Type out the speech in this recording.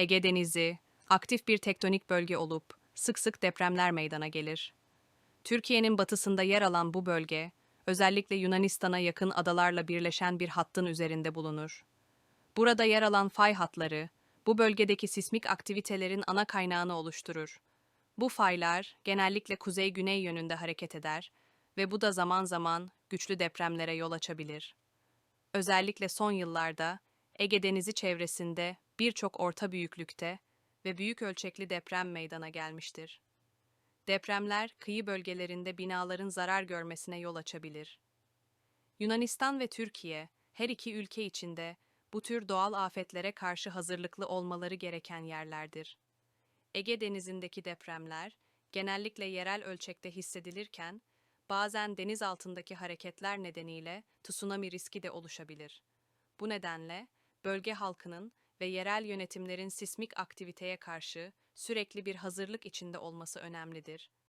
Ege Denizi, aktif bir tektonik bölge olup sık sık depremler meydana gelir. Türkiye'nin batısında yer alan bu bölge, özellikle Yunanistan'a yakın adalarla birleşen bir hattın üzerinde bulunur. Burada yer alan fay hatları, bu bölgedeki sismik aktivitelerin ana kaynağını oluşturur. Bu faylar genellikle kuzey-güney yönünde hareket eder ve bu da zaman zaman güçlü depremlere yol açabilir. Özellikle son yıllarda Ege Denizi çevresinde birçok orta büyüklükte ve büyük ölçekli deprem meydana gelmiştir. Depremler kıyı bölgelerinde binaların zarar görmesine yol açabilir. Yunanistan ve Türkiye her iki ülke içinde bu tür doğal afetlere karşı hazırlıklı olmaları gereken yerlerdir. Ege Denizi'ndeki depremler genellikle yerel ölçekte hissedilirken bazen deniz altındaki hareketler nedeniyle tsunami riski de oluşabilir. Bu nedenle bölge halkının ve yerel yönetimlerin sismik aktiviteye karşı sürekli bir hazırlık içinde olması önemlidir.